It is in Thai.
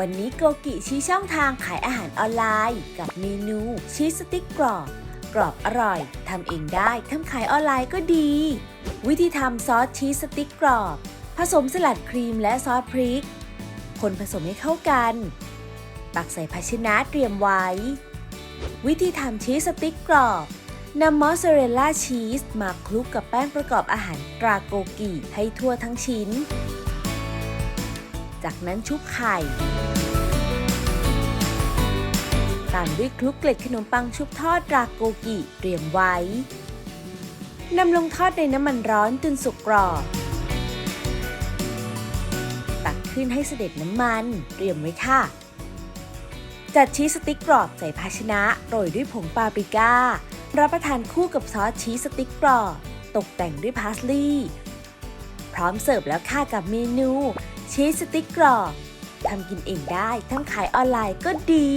วันนี้โกกิชี้ช่องทางขายอาหารออนไลน์ กับเมนูชีสสติ๊กกรอบ กรอบอร่อยทำเองได้ทำขายออนไลน์ก็ดี วิธีทำซอสชีสสติ๊กกรอบ ผสมสลัดครีมและซอสพริก คนผสมให้เข้ากัน ตักใส่ภาชนะเตรียมไว้ วิธีทำชีสสติ๊กกรอบนำมอสซาเรลล่าชีสมาคลุกกับแป้งประกอบอาหารตราโกกิให้ทั่วทั้งชิ้น จากนั้นชุบไข่ตามด้วยคลุกเกล็ดขนมปังชุบทอดราโกกิเตรียมไว้ นำลงทอดในน้ำมันร้อนจนสุกกรอบ ตักขึ้นให้เสด็จน้ำมัน เตรียมไว้ค่ะ จัดชีสสติ๊กกรอบใส่ภาชนะโรยด้วยผงปาปริก้า รับประทานคู่กับซอสชีสสติ๊กกรอบ ตกแต่งด้วยพาสลีย์ พร้อมเสิร์ฟแล้วค่ะกับเมนู ชีสสติ๊กกรอบทำกินเองได้ทั้งขายออนไลน์ก็ดี